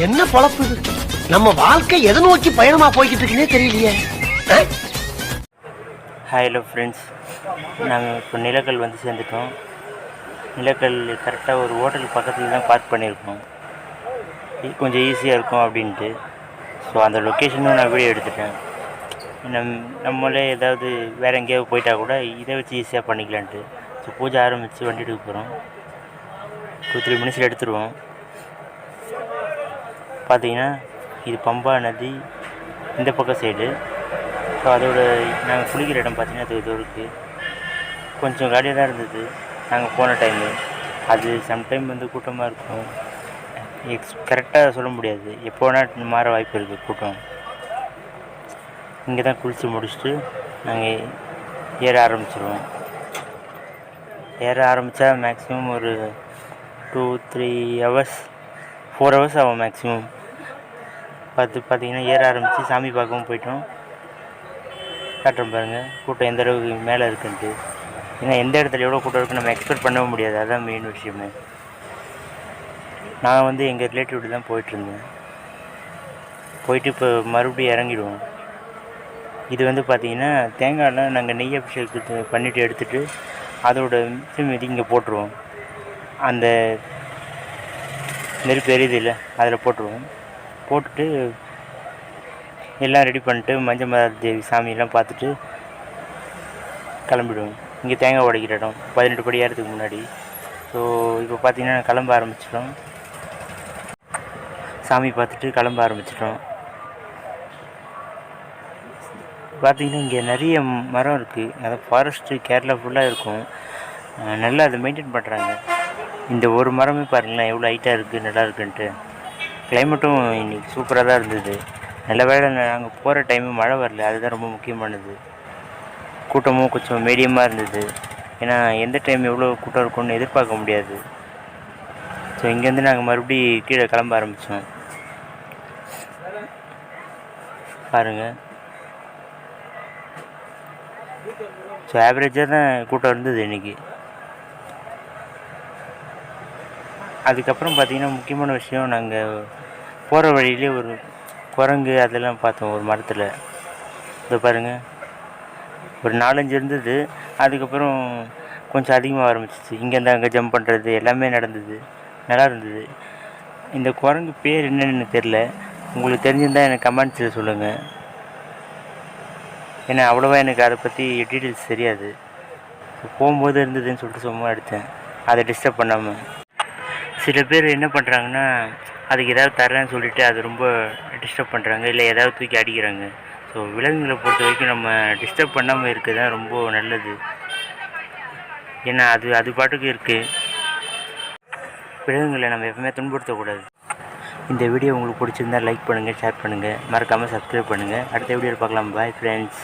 என்ன பொழப்பு இது? நம்ம வாழ்க்கை எதை நோக்கி பயணமா போய்கிட்டு இருக்குன்னே தெரியலையே. ஹாய் ஹலோ ஃப்ரெண்ட்ஸ் நாங்கள் இப்போ நிலக்கல் வந்து சேர்ந்துட்டோம். நிலக்கல் கரெக்டாக ஒரு ஹோட்டல் பக்கத்தில் தான் பார்க் பண்ணியிருக்கோம். கொஞ்சம் ஈஸியாக இருக்கும் அப்படின்ட்டு. ஸோ அந்த லொக்கேஷனும் நான் வீடியோ எடுத்துட்டேன். நம் நம்மளே ஏதாவது வேறு எங்கேயாவது போயிட்டா கூட இதை வச்சு ஈஸியாக பண்ணிக்கலான்ட்டு. ஸோ பூஜை ஆரம்பித்து வண்டி எடுக்க போகிறோம் டூ த்ரீ மினிட்ஸில் எடுத்துருவோம். பார்த்தீங்கன்னா இது பம்பா நதி இந்த பக்கம் சைடு ஸோ அதோட நாங்கள் குளிக்கிற இடம் பார்த்தீங்கன்னா அது இது இருக்குது கொஞ்சம் காலியாக தான் இருந்தது. நாங்கள் போன டைமு அது சம்டைம் வந்து கூட்டமாக இருக்கும். எக்ஸ் கரெக்டாக சொல்ல முடியாது. எப்போ வேணால் மாற வாய்ப்பு இருக்குது கூட்டம். இங்கே தான் குளித்து முடிச்சுட்டு நாங்கள் ஏற ஆரம்பிச்சிருவோம். ஏற ஆரம்பித்தா மேக்ஸிமம் ஒரு two three hours four hours ஆகும் மேக்ஸிமம் பார்த்து பார்த்தீங்கன்னா ஏற ஆரம்பித்து சாமி பார்க்கவும் போயிட்டோம். காட்டுறோம் பாருங்கள் கூட்டம் எந்த அளவுக்கு மேலே இருக்குன்ட்டு. ஏன்னா எந்த இடத்துல எவ்வளோ கூட்டம் இருக்குன்னு நம்ம எக்ஸ்பெக்ட் பண்ணவும் முடியாது. அதுதான் மெயின் விஷயமே. நான் வந்து எங்கள் ரிலேட்டிவ் தான் போயிட்டுருந்தேன் போயிட்டு இப்போ மறுபடியும் இறங்கிடுவோம். இது வந்து பார்த்திங்கன்னா தேங்காயெலாம் நாங்கள் நெய் அபிஷேகத்து பண்ணிவிட்டு எடுத்துகிட்டு அதோட மிச்சம் மீதி இங்கே போட்டுருவோம். அந்த நெருப்பு எரியுது இல்லை அதில் போட்டுருவோம். போட்டுட்டு எல்லாம் ரெடி பண்ணிட்டு மஞ்சள் மலர் தேவி சாமியெல்லாம் பார்த்துட்டு கிளம்பிடுவோம். இங்கே தேங்காய் உடைக்கிற இடம். பதினெட்டு படி ஏறதுக்கு முன்னாடி. ஸோ இப்போ பார்த்தீங்கன்னா கிளம்ப ஆரம்பிச்சிட்டோம். சாமி பார்த்துட்டு கிளம்ப ஆரம்பிச்சிட்டோம். பார்த்தீங்கன்னா இங்கே நிறைய மரம் இருக்குது அதாவது ஃபாரஸ்ட்டு கேரளா ஃபுல்லாக இருக்கும். நல்லா அதை மெயின்டைன் பண்ணுறாங்க இந்த ஒரு மரமே பாருங்களேன் எவ்வளோ ஹைட்டாக இருக்குது நல்லா இருக்குன்ட்டு. கிளைமேட்டும் இன்றைக்கி சூப்பராக தான் இருந்தது. நல்ல வேலை நாங்கள் போகிற டைமு மழை வரல. அதுதான் ரொம்ப முக்கியமானது கூட்டமும் கொஞ்சம் மீடியமாக இருந்தது. ஏன்னா எந்த டைம் எவ்வளோ கூட்டம் இருக்கும்னு எதிர்பார்க்க முடியாது. ஸோ இங்கேருந்து நாங்கள் மறுபடி கீழே கிளம்ப ஆரம்பித்தோம் பாருங்கள் ஸோ ஆவரேஜாக தான் கூட்டம் இருந்தது இன்றைக்கி அதுக்கப்புறம் பார்த்திங்கன்னா முக்கியமான விஷயம் நாங்கள் போகிற வழியிலே ஒரு குரங்கு அதெல்லாம் பார்த்தோம் ஒரு மரத்தில். இதை பாருங்கள் ஒரு நாலஞ்சு இருந்தது. அதுக்கப்புறம் கொஞ்சம் அதிகமாக ஆரம்பிச்சிச்சு. இங்கேருந்து அங்கே ஜம்ப் பண்ணுறது எல்லாமே நடந்தது. நல்லா இருந்தது. இந்த குரங்கு பேர் என்னன்னு தெரில உங்களுக்கு தெரிஞ்சிருந்தால் எனக்கு கமெண்ட்ஸில் சொல்லுங்கள் ஏன்னா அவ்வளோவா எனக்கு அதை பற்றி டீட்டெயில்ஸ் தெரியாது. போகும்போது இருந்ததுன்னு சொல்லிட்டு சும்மா எடுத்தேன். அதை டிஸ்டர்ப் பண்ணாமல் சில பேர் என்ன பண்ணுறாங்கன்னா அதுக்கு ஏதாவது தரேன்னு சொல்லிட்டு அது ரொம்ப டிஸ்டர்ப் பண்ணுறாங்க இல்லை ஏதாவது தூக்கி அடிக்கிறாங்க. ஸோ விலங்குகளை பொறுத்த வரைக்கும் நம்ம டிஸ்டர்ப் பண்ணாமல் இருக்க தான் ரொம்ப நல்லது. ஏன்னா அது அது பாட்டுக்கு இருக்குது விலங்குகளை நம்ம எப்பவுமே துன்புறுத்தக்கூடாது. இந்த வீடியோ உங்களுக்கு பிடிச்சிருந்தா லைக் பண்ணுங்கள் ஷேர் பண்ணுங்கள் மறக்காமல் சப்ஸ்கிரைப் பண்ணுங்கள் அடுத்த வீடியோவில் பார்க்கலாம். Bye friends